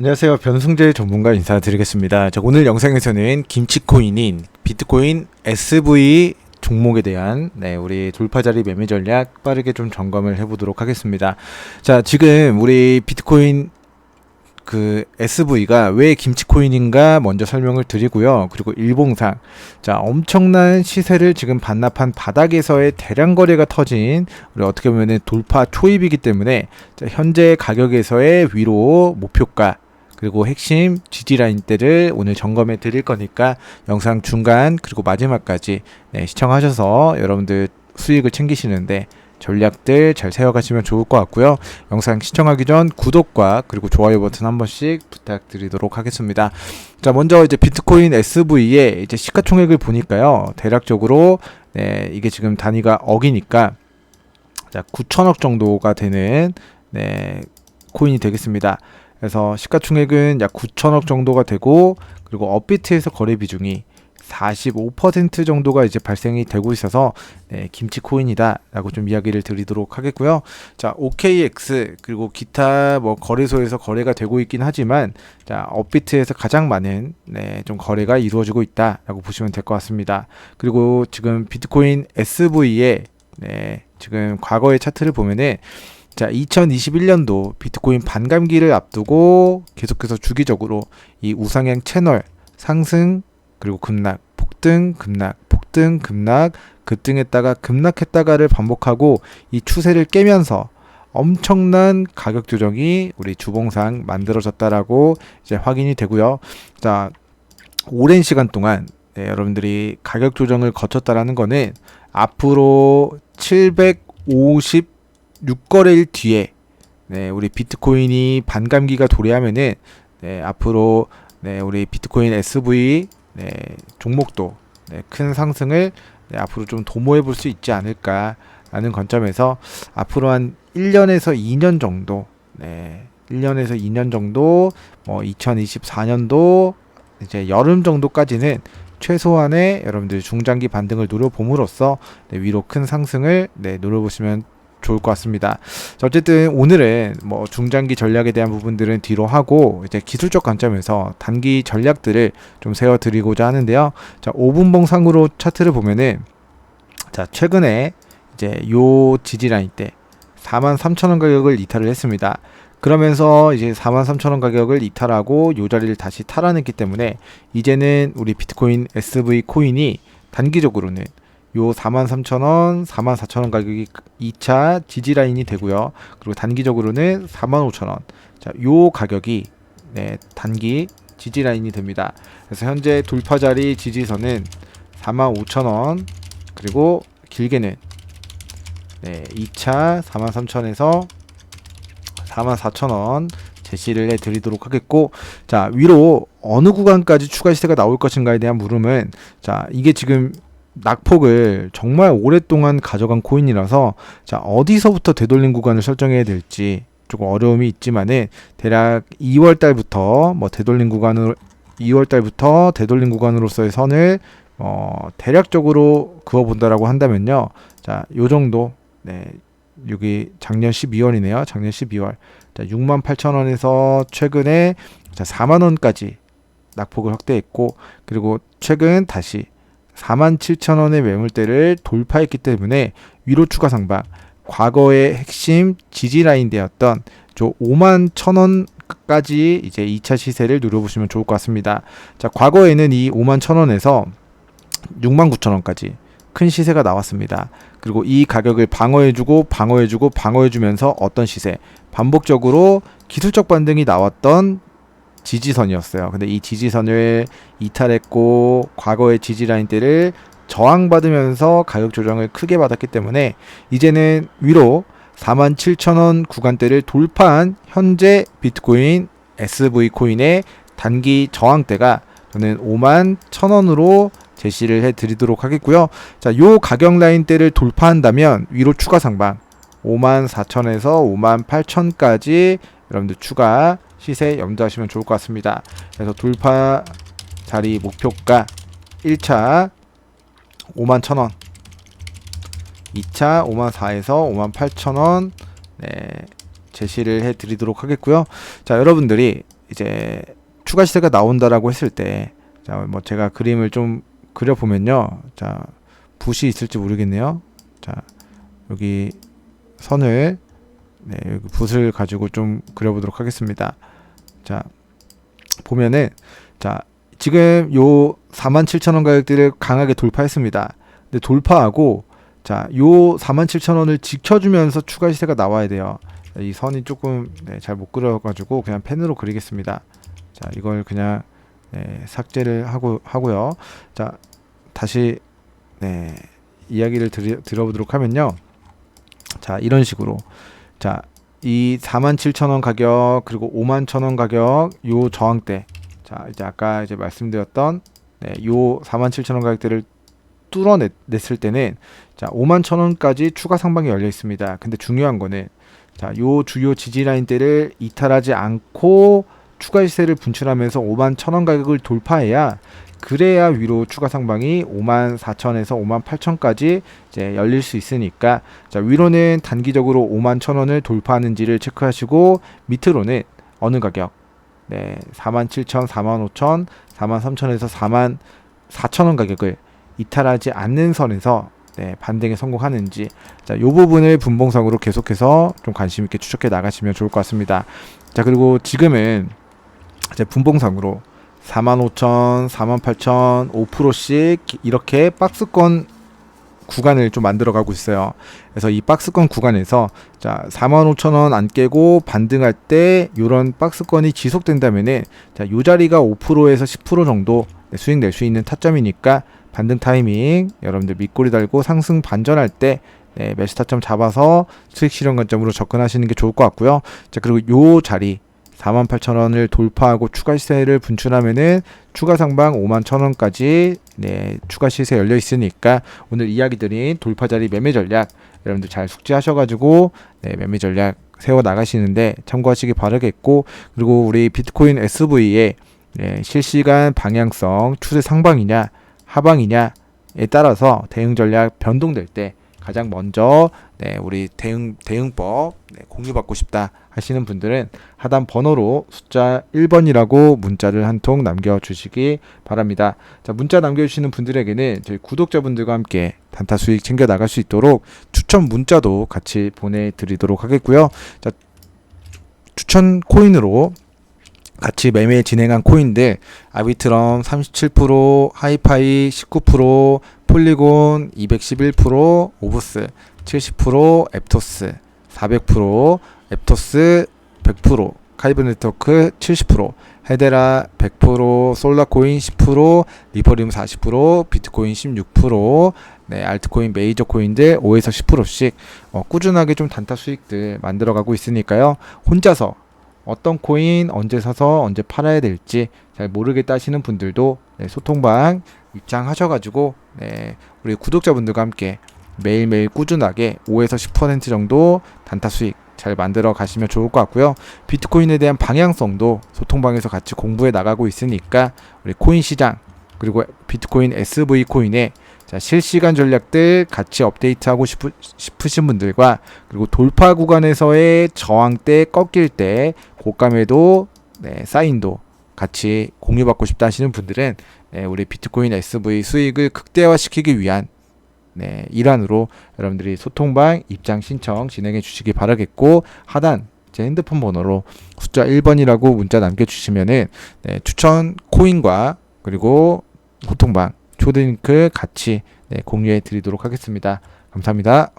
안녕하세요. 변승재 전문가 인사드리겠습니다. 자, 오늘 영상에서는 김치코인인 비트코인 SV 종목에 대한 네, 우리 돌파자리 매매 전략 빠르게 좀 점검을 해보도록 하겠습니다. 자, 지금 우리 비트코인 그 SV가 왜 김치코인인가 먼저 설명을 드리고요. 그리고 일봉상 자 엄청난 시세를 지금 반납한 바닥에서의 대량 거래가 터진 우리 어떻게 보면 돌파 초입이기 때문에 자, 현재 가격에서의 위로 목표가 그리고 핵심 라인대를 오늘 점검해 드릴 거니까 영상 중간 그리고 마지막까지 네, 시청하셔서 여러분들 수익을 챙기시는데 전략들 잘 세워가시면 좋을 것 같고요. 영상 시청하기 전 구독과 그리고 좋아요 버튼 한 번씩 부탁드리도록 하겠습니다. 자, 먼저 이제 비트코인 SV의 이제 시가총액을 보니까요. 대략적으로 네, 이게 지금 단위가 억이니까 자, 9천억 정도가 되는 네, 코인이 되겠습니다. 그래서 시가총액은 약 9천억 정도가 되고 그리고 업비트에서 거래 비중이 45% 정도가 이제 발생이 되고 있어서 네, 김치 코인이다라고 좀 이야기를 드리도록 하겠고요. 자, OKX 그리고 기타 뭐 거래소에서 거래가 되고 있긴 하지만 자, 업비트에서 가장 많은 네, 좀 거래가 이루어지고 있다라고 보시면 될 것 같습니다. 그리고 지금 비트코인 SV의 네, 지금 과거의 차트를 보면은 자, 2021년도 비트코인 반감기를 앞두고 계속해서 주기적으로 이 우상향 채널 상승 그리고 급락, 폭등, 급락, 폭등, 급락, 급등했다가 급락했다가를 반복하고 이 추세를 깨면서 엄청난 가격 조정이 우리 주봉상 만들어졌다라고 이제 확인이 되고요. 자, 오랜 시간 동안 네, 여러분들이 가격 조정을 거쳤다라는 거는 앞으로 756거래일 뒤에 네, 우리 비트코인이 반감기가 도래하면은 네, 앞으로 네, 우리 비트코인 SV 네, 종목도 네, 큰 상승을 네, 앞으로 좀 도모해 볼 수 있지 않을까라는 관점에서 앞으로 한 1년에서 2년 정도 네, 1년에서 2년 정도 뭐 2024년도 이제 여름 정도까지는 최소한의 여러분들 중장기 반등을 노려봄으로써 네, 위로 큰 상승을 네, 노려보시면 좋을 것 같습니다. 자, 어쨌든 오늘은 뭐 중장기 전략에 대한 부분들은 뒤로 하고 이제 기술적 관점에서 단기 전략들을 좀 세워 드리고자 하는데요. 자, 5분봉 상으로 차트를 보면은 자, 최근에 이제 요 지지 라인 때 43,000원 가격을 이탈을 했습니다. 그러면서 이제 43,000원 가격을 이탈하고 요 자리를 다시 탈환했기 때문에 이제는 우리 비트코인 SV 코인이 단기적으로는 요 43,000원, 44,000원 가격이 2차 지지 라인이 되고요. 그리고 단기적으로는 45,000원. 자, 요 가격이 네, 단기 지지 라인이 됩니다. 그래서 현재 돌파 자리 지지선은 45,000원. 그리고 길게는 네, 2차 43,000에서 44,000원 제시를 해 드리도록 하겠고 자, 위로 어느 구간까지 추가 시세가 나올 것인가에 대한 물음은 자, 이게 지금 낙폭을 정말 오랫동안 가져간 코인이라서 자 어디서부터 되돌림 구간을 설정해야 될지 조금 어려움이 있지만은 대략 2월 달부터 뭐 되돌림 구간으로 2월 달부터 되돌림 구간으로서의 선을 어 대략적으로 그어 본다라고 한다면요. 자, 요 정도 네. 여기 작년 12월이네요. 작년 12월. 자, 6만 8천 원에서 최근에 자, 4만 원까지 낙폭을 확대했고 그리고 최근 다시 47,000원의 매물대를 돌파했기 때문에 위로 추가 상방 과거의 핵심 지지 라인 되었던 저 5만 1,000원 까지 이제 2차 시세를 누려보시면 좋을 것 같습니다. 자, 과거에는 이 5만 1,000원에서 6만 9천원까지 큰 시세가 나왔습니다. 그리고 이 가격을 방어해주고 방어해주고 방어해주면서 어떤 시세 반복적으로 기술적 반등이 나왔던 지지선이었어요. 근데 이 지지선을 이탈했고 과거의 지지 라인대를 저항받으면서 가격 조정을 크게 받았기 때문에 이제는 위로 47,000원 구간대를 돌파한 현재 비트코인 SV 코인의 단기 저항대가 저는 5만 1,000원으로 제시를 해 드리도록 하겠고요. 자, 요 가격 라인대를 돌파한다면 위로 추가 상방 5만 4천에서 5만 8천까지 여러분들 추가 시세 염두하시면 좋을 것 같습니다. 그래서 돌파 자리 목표가 1차 5만 1천원 2차 5만 4에서 5만 8천원 네, 제시를 해 드리도록 하겠고요. 자 여러분들이 이제 추가 시세가 나온다라고 했을 때, 자, 뭐 제가 그림을 좀 그려 보면요. 자, 붓이 있을지 모르겠네요. 자, 여기 선을 네, 여기 붓을 가지고 좀 그려 보도록 하겠습니다. 자, 보면은 자, 지금 요 47,000원 가격대를 강하게 돌파했습니다. 근데 돌파하고 자, 요 47,000원을 지켜주면서 추가 시세가 나와야 돼요. 이 선이 조금 네, 잘못 그려가지고 그냥 펜으로 그리겠습니다. 자, 이걸 그냥 네, 삭제를 하고 하고요. 자, 다시 네, 이야기를 드리, 들어보도록 하면요. 자, 이런 식으로 자, 이 47,000원 가격 그리고 51,000원 가격 요 저항대 자, 이제 아까 이제 말씀드렸던 네, 요 47,000원 가격대를 뚫어냈을 때는 자 5만 천 원까지 추가 상방이 열려 있습니다. 근데 중요한 거는 자 요 주요 지지 라인대를 이탈하지 않고 추가 시세를 분출하면서 5만 천원 가격을 돌파해야 그래야 위로 추가 상방이 5만 4천에서 5만 8천까지 이제 열릴 수 있으니까 자 위로는 단기적으로 5만 천 원을 돌파하는지를 체크하시고 밑으로는 어느 가격 네 4만 7천, 4만 5천, 4만 3천에서 4만 4천 원 가격을 이탈하지 않는 선에서 네, 반등에 성공하는지 자, 요 부분을 분봉상으로 계속해서 좀 관심 있게 추적해 나가시면 좋을 것 같습니다. 자, 그리고 지금은 이제 분봉상으로 45,000, 48,000, 5%씩 이렇게 박스권 구간을 좀 만들어 가고 있어요. 그래서 이 박스권 구간에서 자, 45,000원 안 깨고 반등할 때 요런 박스권이 지속된다면은 자, 요 자리가 5%에서 10% 정도 네, 수익 낼 수 있는 타점이니까 반등 타이밍 여러분들 밑꼬리 달고 상승 반전할 때 네, 매수 타점 잡아서 수익 실현 관점으로 접근하시는 게 좋을 것 같고요. 자 그리고 요 자리 48,000원을 돌파하고 추가 시세를 분출하면은 추가 상방 51,000원까지 네, 추가 시세 열려 있으니까 오늘 이야기 드린 돌파 자리 매매 전략 여러분들 잘 숙지하셔 가지고 네, 매매 전략 세워 나가시는데 참고하시기 바라겠고 그리고 우리 비트코인 SV의 네, 실시간 방향성 추세 상방이냐 하방이냐에 따라서 대응 전략 변동될 때 가장 먼저 네, 우리 대응 대응법 네, 공유받고 싶다 하시는 분들은 하단 번호로 숫자 1번이라고 문자를 한 통 남겨 주시기 바랍니다. 자 문자 남겨 주시는 분들에게는 저희 구독자분들과 함께 단타 수익 챙겨 나갈 수 있도록 추천 문자도 같이 보내 드리도록 하겠고요. 자 추천 코인으로 같이 매매 진행한 코인들 아비트럼 37%, 하이파이 19%, 폴리곤 211%, 오브스 70%, 앱토스 400%, 앱토스 100%, 카이브 네트워크 70%, 헤데라 100%, 솔라코인 10%, 리퍼리움 40%, 비트코인 16%, 네, 알트코인 메이저 코인들 5에서 10%씩 어, 꾸준하게 좀 단타 수익들 만들어가고 있으니까요. 혼자서 어떤 코인 언제 사서 언제 팔아야 될지 잘 모르겠다 하시는 분들도 네, 소통방 입장하셔가지고 네, 우리 구독자분들과 함께 매일매일 꾸준하게 5에서 10% 정도 단타 수익 잘 만들어 가시면 좋을 것 같고요. 비트코인에 대한 방향성도 소통방에서 같이 공부해 나가고 있으니까 우리 코인 시장 그리고 비트코인 SV 코인에 자, 실시간 전략들 같이 업데이트하고 싶으, 싶으 신 분들과 그리고 돌파 구간에서의 저항 때 꺾일 때 고감에도 네, 사인도 같이 공유받고 싶다 하시는 분들은 네, 우리 비트코인 SV 수익을 극대화시키기 위한 네, 일환으로 여러분들이 소통방 입장 신청 진행해 주시기 바라겠고 하단 제 핸드폰 번호로 숫자 1번이라고 문자 남겨 주시면은 네, 추천 코인과 그리고 소통방 초대 링크 같이 네, 공유해 드리도록 하겠습니다. 감사합니다.